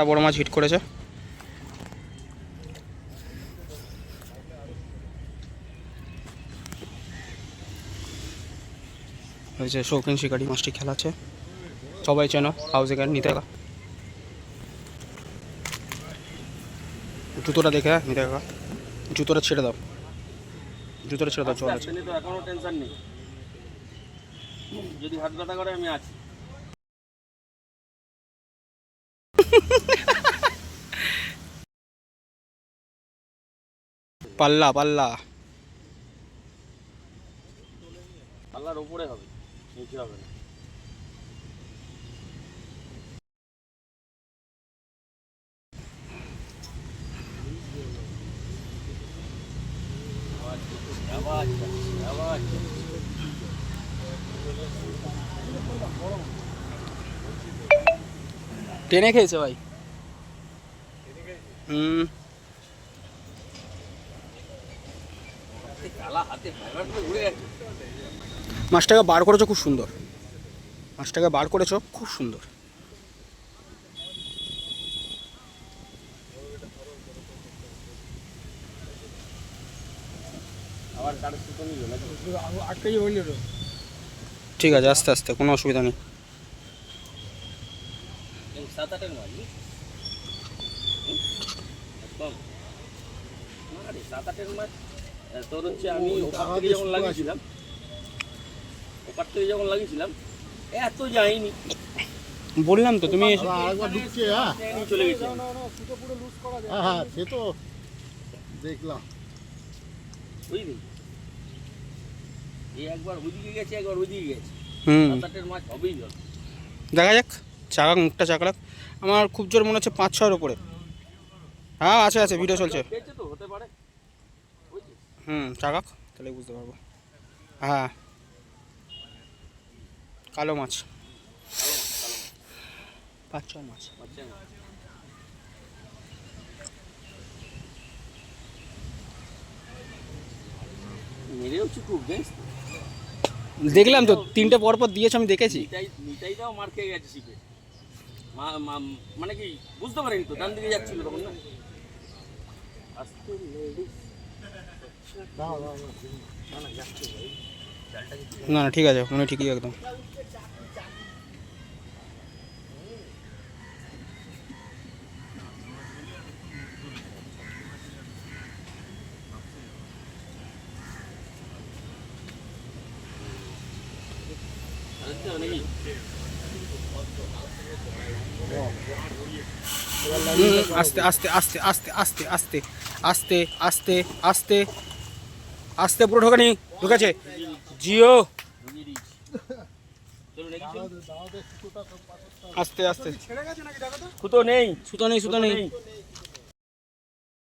একটা বড় মাছ হিট করেছে। হয়েছে শৌখিন শিকারি মাছটি খেলাচ্ছে। সবাই চেনো হাউসে গান নিতে গা জুতোটা দেখে নিতে গা জুতোটা ছেড়ে দাও। জুতোটা ছেড়ে দাও, জল আছে। টেনশন নেই। যদি হাত ব্যথা করে, আমি আছি। পাল্লা পাল্লা। আল্লাহর উপরে হবে নিচে হবে না। টেনে খেয়েছে ভাই? হুম কালা হাতে ফাইবার করে ঘুরে গেছে মাছটাকে বার করেছ খুব সুন্দর। মাছটাকে বার করেছ খুব সুন্দর। ঠিক আছে, আস্তে আস্তে, কোনো অসুবিধা নেই। সাত আটের মাছ তোর হচ্ছে আমি ওপার থেকে যখন লাগিয়েছিলাম ওপার থেকে যখন লাগিয়েছিলাম এত যায়নি। বললাম তো তুমি আরেকবার ঢুকছে হ্যাঁ? চলে গেছে। হ্যাঁ হ্যাঁ সে তো দেখলাম। বুঝলি? এই একবার ওইদিকে গেছে একবার ওইদিকে গেছে। হুম। মাছ হবেই জল দেখা যাক চাকাক মুখটা চাকাক। আমার খুব জোর মনে হচ্ছে পাঁচ ছয়ের উপরে। হ্যাঁ আছে আছে ভিডিও চলছে পেয়েছে তো হতে পারে বুঝলি হুম চাকাক? তাহলে বুঝতে পারব। হ্যাঁ। কালো মাছ। কালো মাছ। মাছ পাঁচ মাছ দেখলাম তো তিনটে পর পর দিয়েছে আমি দেখেছি। নিতাই নিতাইটাও মার খেয়ে গেছে শিখে মানে কি বুঝতে পারেনি তো ডান দিকে যাচ্ছিল তখন না? না না ঠিক আছে মনে ঠিকই একদম নাকি আস্তে আস্তে আস্তে আস্তে আস্তে আস্তে আস্তে আস্তে আস্তে আস্তে পুরো ঢোকানি ঢুকেছে জিও আস্তে আস্তে সুতো নেই সুতো নেই সুতো নেই